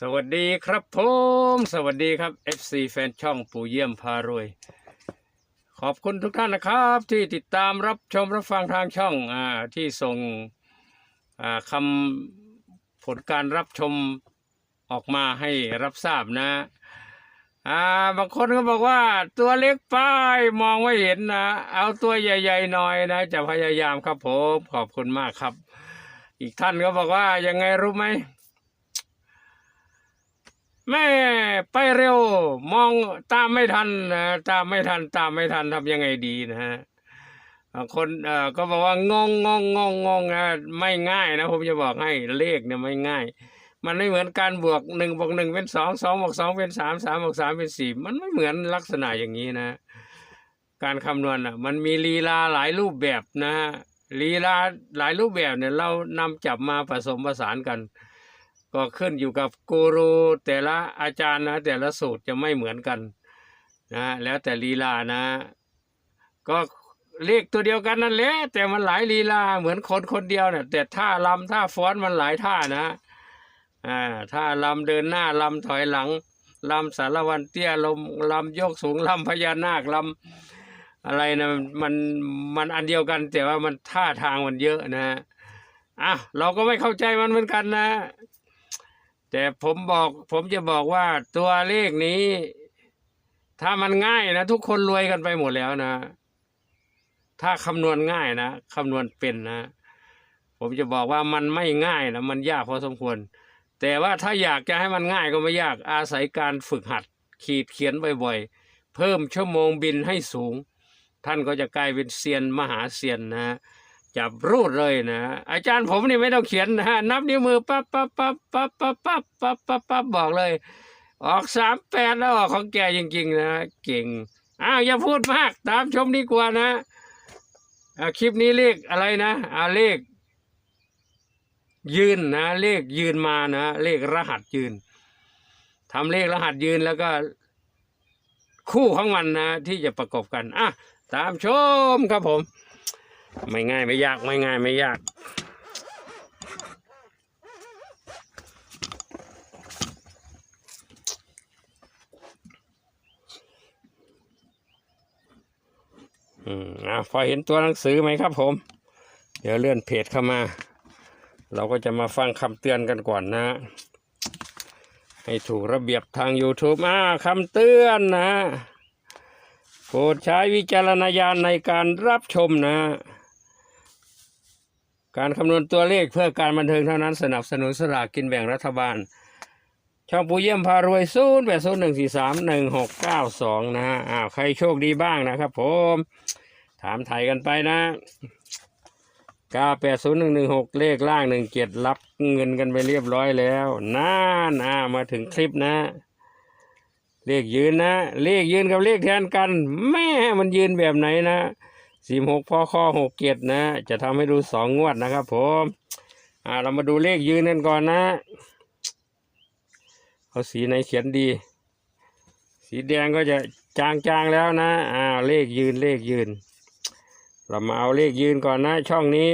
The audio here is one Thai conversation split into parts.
สวัสดีครับผมสวัสดีครับ FC แฟนช่องปู่เยี่ยมพารวย ขอบคุณทุกท่านนะครับ ที่ติดตามรับชมรับฟังทางช่องอ่าที่ส่งอ่าคำผลการรับชมออกมาให้รับทราบนะอ่าบางคนก็บอกว่าตัวเล็กไปมองไม่เห็นนะ เอาตัวใหญ่ๆหน่อยนะ จะพยายามครับผมขอบคุณมากครับ อีกท่านก็บอกว่ายังไงรู้ไหม แม่ไปเร็ว มองตาไม่ทันนะตาไม่ทัน ตาไม่ทันทำยังไงดีนะฮะคนเอ่อก็บอกว่างงงงงงงนะไม่ง่ายนะผมจะบอกให้เลขเนี่ยไม่ง่าย มันไม่เหมือนการบวกหนึ่งบวกหนึ่งเป็นสองสองบวกสองเป็นสามสามบวกสามเป็นสี่มันไม่เหมือนลักษณะอย่างนี้นะ การคำนวณอะ มันมีลีลาหลายรูปแบบนะะลีลาหลายรูปแบบเนี่ยเรานำจับมาผสมผสานกัน ก็ขึ้นอยู่กับกูรูแต่ละอาจารย์นะ แต่ละสูตรจะไม่เหมือนกันนะแล้วแต่ลีลานะ ก็เลขตัวเดียวกันนั่นแหละแต่มันหลายลีลาเหมือนคนคนเดียวเนี่ยแต่ท่าลำท่าฟ้อนมันหลายท่านะอ่าท่าลำเดินหน้าลำถอยหลังลำสารวันเตี้ยลมลำยกสูงลำพญานาคลำอะไรนะมันมันอันเดียวกัน แต่ว่ามันท่าทางมันเยอะนะอะเราก็ไม่เข้าใจมันเหมือนกันนะ แต่ผมบอก ผมจะบอกว่าตัวเลขนี้ ถ้ามันง่ายนะทุกคนรวยกันไปหมดแล้วนะ ถ้าคำนวณง่ายนะคำนวณเป็นนะ ผมจะบอกว่ามันไม่ง่ายนะมันยากพอสมควร แต่ว่าถ้าอยากจะให้มันง่ายก็ไม่ยากอาศัยการฝึกหัด ขีดเขียนบ่อยๆเพิ่มชั่วโมงบินให้สูง ท่านก็จะกลายเป็นเซียนมหาเซียนนะ จับรูดเลยนะ อาจารย์ผมนี่ไม่ต้องเขียนนะฮะนับนิ้วมือปั๊บปั๊บปั๊บปั๊บปั๊บปั๊บปั๊บปั๊บปั๊บบอกเลย ออกสามแปดแล้วออกของแกจริงๆนะเก่งอ้าวอย่าพูดมากตามชมดีกว่านะคลิปนี้เลขอะไรนะอ่าเลข ยืนนะ เลขยืนมานะเลขรหัสยืนทำเลขรหัสยืนแล้วก็ คู่ของมันนะ ที่จะประกบกันอะตามชมครับผม ไม่ง่ายไม่ยากไม่ง่ายไม่ยาก อืมอะพอเห็นตัวหนังสือไหมครับผม เดี๋ยวเลื่อนเพจเข้ามา เราก็จะมาฟังคำเตือนกันก่อนนะ ให้ถูกระเบียบทาง YouTube อ่าคำเตือนนะโปรดใช้วิจารณญาณในการรับชมนะ การคำนวณตัวเลขเพื่อการบันเทิงเท่านั้นสนับสนุนสลากกินแบ่งรัฐบาล ช่องปูเยี่ยมพารวยศูนย์แปดศูนย์หนึ่งสี่สามหนึ่งหกเก้าสองนะอ้าวใครโชคดีบ้างนะครับผม ถามไทยกันไปนะเก้าแปดศูนย์หนึ่งหนึ่งหกเลขล่างหนึ่งเจ็ดรับเงินกันไปเรียบร้อยแล้วน่านอ่ามาถึงคลิปนะ เลขยืนนะ เลขยืนกับเลขแทนกัน แม่มันยืนแบบไหนนะ สี่หกพ่อข้อหกเจ็ดนะ จะทำให้ดูสองงวดนะครับผมอ่าเรามาดูเลขยืนกันก่อนนะ เอาสีไหนเขียนดี สีแดงก็จะจางๆแล้วนะอ่าเลขยืนเลขยืน เรามาเอาเลขยืนก่อนนะ ช่องนี้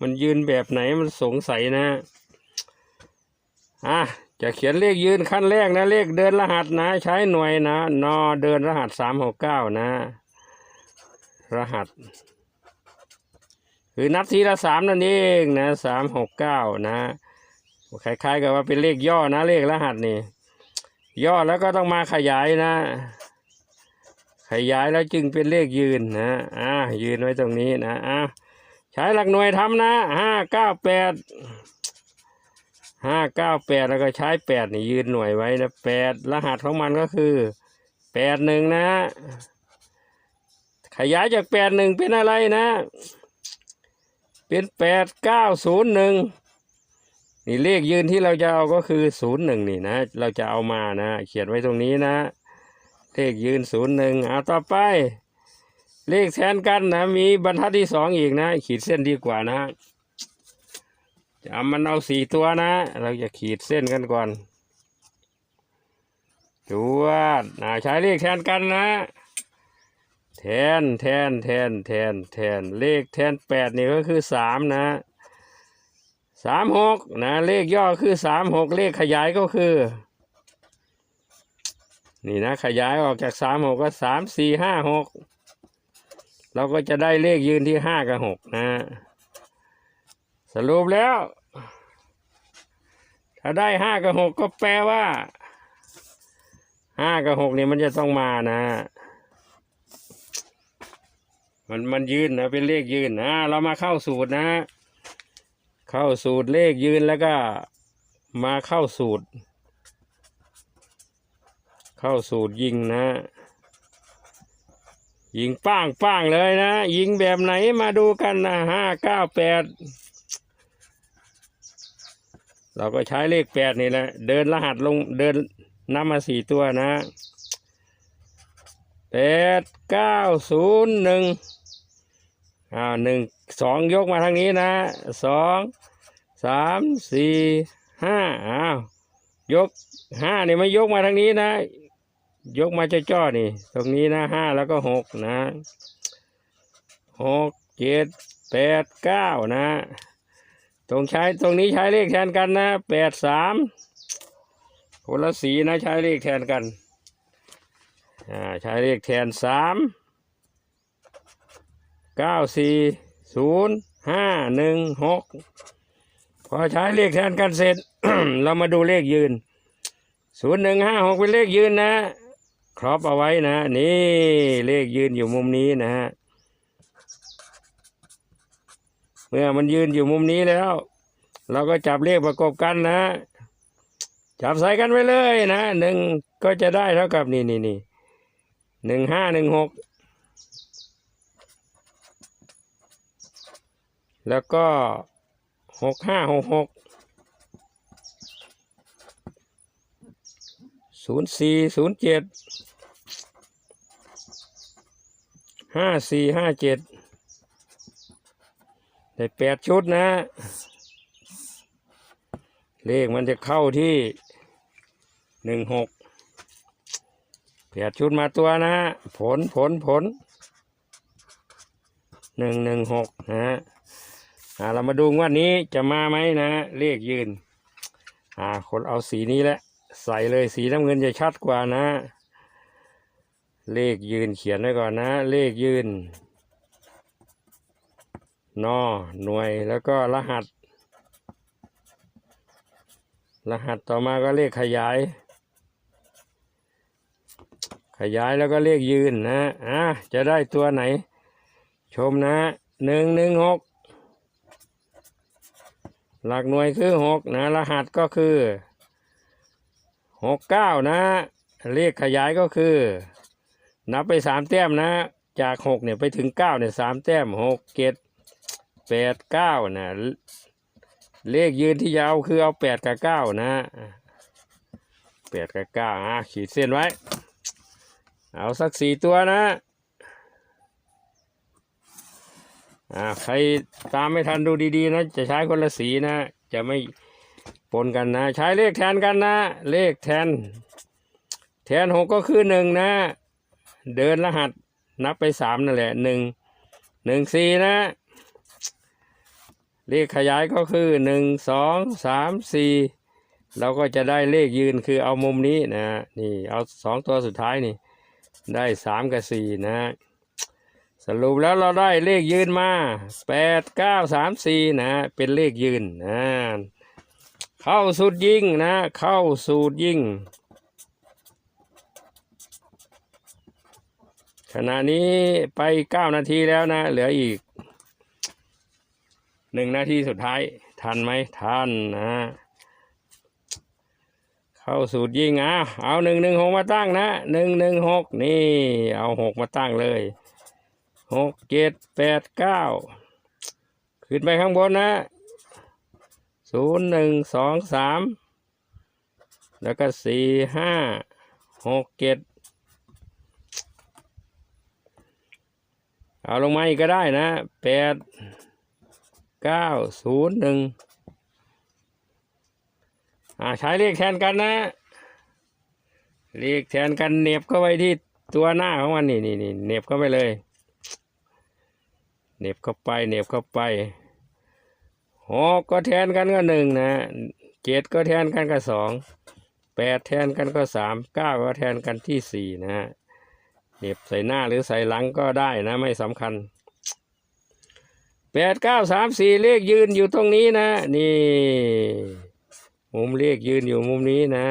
มันยืนแบบไหนมันสงสัยนะอะ จะเขียนเลขยืนขั้นแรกนะ เลขเดินรหัสนะ ใช้หน่วยนะนอเดินรหัสสามหกเก้านะ รหัส คือนับทีละสามนั่นเองนะสามหกเก้านะคล้ายๆกับว่าเป็นเลขย่อนะ เลขรหัสนี่ ย่อแล้วก็ต้องมาขยายนะ ขยายแล้วจึงเป็นเลขยืนนะอ่ายืนไว้ตรงนี้นะอ่าใช้หลักหน่วยทำนะห้าเก้าแปด ห้าเก้าแปดแล้วก็ใช้แปดนี่ยืนหน่วยไว้นะแปดรหัสของมันก็คือแปดหนึ่งนะ ขยายจากแปดหนึ่งเป็นอะไรนะ เป็นแปดเก้าศูนย์หนึ่งนี่เลขยืนที่เราจะเอาก็คือศูนย์หนึ่งนี่นะ เราจะเอามานะ เขียนไว้ตรงนี้นะ เลขยืนศูนย์หนึ่งเอาต่อไป เลขแทนกันนะ มีบรรทัดที่สองอีกนะ ขีดเส้นดีกว่านะ จะเอามันเอาสี่ตัวนะ เราจะขีดเส้นกันก่อนจวดนะใช้เลขแทนกันนะ แทนแทนแทนแทนแทนเลขแทนแปดนี่ก็คือสามนะสามหกนะเลขย่อคือสามหกเลขขยายก็คือ นี่นะขยายออกจากสามหกก็สามสี่ห้าหกเราก็จะได้เลขยืนที่ห้ากับหกนะ สรุปแล้ว ถ้าได้ห้ากับหกก็แปลว่าห้ากับหกเนี่ยมันจะต้องมานะ มันมันยืนนะ เป็นเลขยืนนะเรามาเข้าสูตรนะ เข้าสูตรเลขยืนแล้วก็ มาเข้าสูตร เข้าสูตรยิงนะ ยิงป้างป้างเลยนะ ยิงแบบไหนมาดูกันนะห้าเก้าแปด เราก็ใช้เลขแปดนี่แหละเดินรหัสลงเดินนำมาสี่ตัวนะแปดเก้าศูนย์หนึ่งอ่าหนึ่งสองยกมาทางนี้นะสองสามสี่ห้าอ้าวยกห้านี่ไม่ยกมาทางนี้นะ ยกมาจ้อๆนี่ ตรงนี้นะห้าแล้วก็หกนะหกเจ็ดแปดเก้านะ ตรงใช้ตรงนี้ใช้เลขแทนกันนะแปดสามคนละสีนะใช้เลขแทนกัน อ่าใช้เลขแทนสามเก้าสี่ศูนย์ห้าหนึ่งหกพอใช้เลขแทนกันเสร็จ เรามาดูเลขยืนศูนย์หนึ่งห้าหกเป็นเลขยืนนะครอบเอาไว้นะ นี่เลขยืนอยู่มุมนี้นะฮะ เมื่อมันยืนอยู่มุมนี้แล้ว เราก็จับเลขประกบกันนะ จับใส่กันไว้เลยนะหนึ่งก็จะได้เท่ากับนี่นี่นี่หนึ่งห้าหนึ่งหกแล้วก็หกห้าหกหกศูนย์สี่ศูนย์เจ็ดห้าสี่ห้าเจ็ด ได้แปดชุดนะ เลขมันจะเข้าที่หนึ่งหกแปดชุดมาตัวนะ ผลผลผลหนึ่งหนึ่งหกนะฮะเรามาดูว่านี้จะมาไหมนะเลขยืน อ่า คนเอาสีนี้แหละ ใส่เลยสีน้ำเงินจะชัดกว่านะ เลขยืนเขียนไว้ก่อนนะ เลขยืน นอหน่วยแล้วก็รหัส รหัสต่อมาก็เลขขยาย ขยายแล้วก็เลขยืนนะอะจะได้ตัวไหน ชมนะหนึ่งหนึ่งหกหลักหน่วยคือหกนะรหัสก็คือหกเก้านะ เลขขยายก็คือ นับไปสามแต้มนะ จากหกเนี่ยไปถึงเก้าเนี่ยสามแต้มหกเจ็ด แปดเก้านะเลขยืนที่จะเอาคือเอาแปดกับเก้านะแปดกับเก้าอะขีดเส้นไว้ เอาสักสี่ตัวนะอ่าใครตามไม่ทันดูดีๆนะ จะใช้คนละสีนะ จะไม่ปนกันนะ ใช้เลขแทนกันนะ เลขแทน แทนหกก็คือหนึ่งนะ เดินรหัสนับไปสามนั่นแหละหนึ่งหนึ่งสี่นะ เลขขยายก็คือหนึ่งสองสามสี่เราก็จะได้เลขยืนคือเอามุมนี้นะนี่เอาสองตัวสุดท้ายนี่ ได้สามกับสี่นะสรุปแล้วเราได้เลขยืนมาแปดเก้าสามสี่นะเป็นเลขยืนนะเข้าสูตรยิงนะ เข้าสูตรยิงขณะนี้ไปเก้านาทีแล้วนะ เหลืออีก หนึ่งนาทีสุดท้าย ทันไหมทันนะ เข้าสูตรยิงอะเอาหนึ่งหนึ่งหกมาตั้งนะหนึ่งหนึ่งหกนี่ เอาหกมาตั้งเลยหกเจ็ดแปดเก้าขึ้นไปข้างบนนะศูนย์หนึ่งสองสามแล้วก็สี่ห้าหกเจ็ดเอาลงมาอีกก็ได้นะแปด เก้าศูนย์หนึ่งอ่าใช้เลขแทนกันนะ เลขแทนกันเน็บเข้าไปที่ตัวหน้าของมันนี่นี่นี่เน็บเข้าไปเลยเน็บเข้าไปเน็บเข้าไปหกก็แทนกันก็หนึ่งนะเจ็ดก็แทนกันก็สองแปดแทนกันก็สามเก้าก็แทนกันที่สี่นะฮะเน็บใส่หน้าหรือใส่หลังก็ได้นะไม่สำคัญ แปดเก้าสามสี่เลขยืนอยู่ตรงนี้นะ นี่ มุมเลขยืนอยู่มุมนี้นะ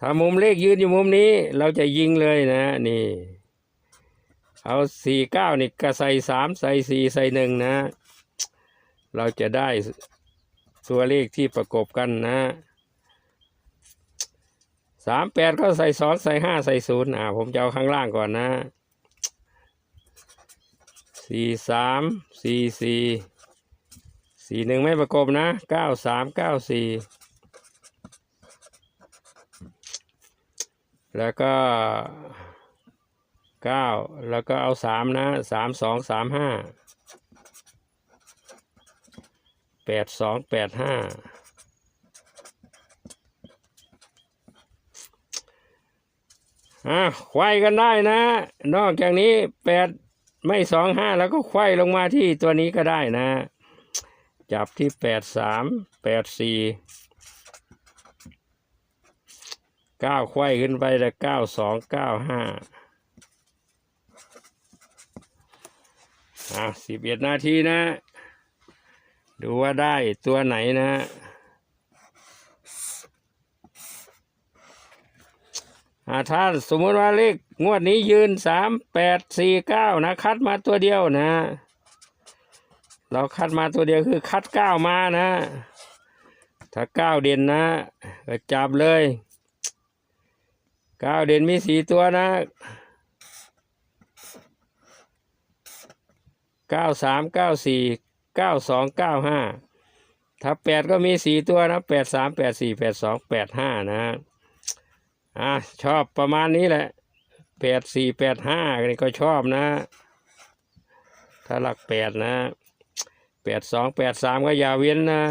ถ้ามุมเลขยืนอยู่มุมนี้ เราจะยิงเลยนะ นี่ เอาสี่เก้านี่ก็ใส่สามใส่สี่ใส่หนึ่งนะ เราจะได้ตัวเลขที่ประกบกันนะสามแปดก็ใส่สองใส่ห้าใส่ศูนย์อ่าผมจะเอาข้างล่างก่อนนะ สี่สามสี่สี่สี่หนึ่งไม่ประกบนะเก้าสามเก้าสี่แล้วก็เก้าแล้วก็เอาสามนะสามสองสามห้าแปดสองแปดห้าอะควายกันได้นะ นอกจากนี้แปด ไม่สองห้าแล้วก็ควายลงมาที่ตัวนี้ก็ได้นะ จับที่แปดสามแปดสี่เก้าควายขึ้นไปแล้วเก้าสองเก้าห้าอะสิบเอ็ดนาทีนะ ดูว่าได้ตัวไหนนะ อ่า ถ้าสมมติว่าเลขงวดนี้ยืนสามแปดสี่เก้านะ คัดมาตัวเดียวนะ เราคัดมาตัวเดียวคือคัดเก้ามานะ ถ้าเก้าเด่นนะจับเลยเก้าเด่นมีสี่ตัวนะเก้าสามเก้าสี่เก้าสองเก้าห้าถ้าแปดก็มีสี่ตัวนะแปดสามแปดสี่แปดสองแปดห้านะ อะชอบประมาณนี้แหละแปดสี่แปดห้านี่ก็ชอบนะ ถ้าหลักแปดนะแปดสองแปดสามก็อย่าเว้นนะ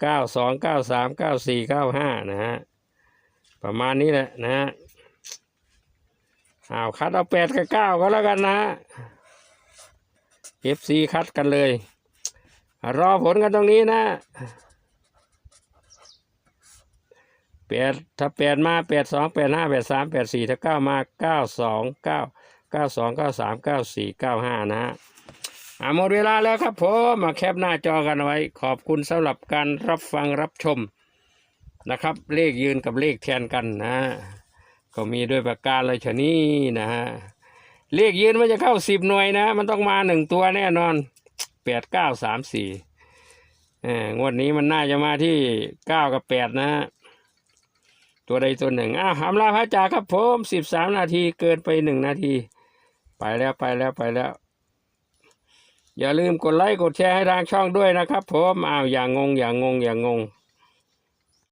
เก้าสองเก้าสามเก้าสี่เก้าห้านะฮะประมาณนี้แหละนะอ้าวคัดเอาแปดกับเก้าก็แล้วกันนะเอฟซีคัดกันเลย รอผลกันตรงนี้นะ แปดถ้าแปดมาแปดสองแปดห้าแปดสามแปดสี่ถ้าเก้ามาเก้าสองเก้าเก้าสองเก้าสามเก้าสี่เก้าห้านะฮะหมดเวลาแล้วครับผมมาแคปหน้าจอกันเอาไว้ ขอบคุณสำหรับการรับฟังรับชมนะครับ เลขยืนกับเลขแทนกันนะ ก็มีด้วยประการเลยชะนี้นะฮะเลขยืนมันจะเข้าสิบหน่วยนะ มันต้องมาหนึ่งตัวแน่นอนแปดเก้าสามสี่งวดนี้มันน่าจะมาที่เก้ากับแปดนะ ตัวใดตัวหนึ่งอ้าวอำลาพระจ่าครับผมสิบสามนาทีเกินไปหนึ่งนาที ไปแล้วไปแล้วไปแล้ว อย่าลืมกดไลค์กดแชร์ให้ทางช่องด้วยนะครับผมอ้าวอย่างงงอย่างงงอย่างงง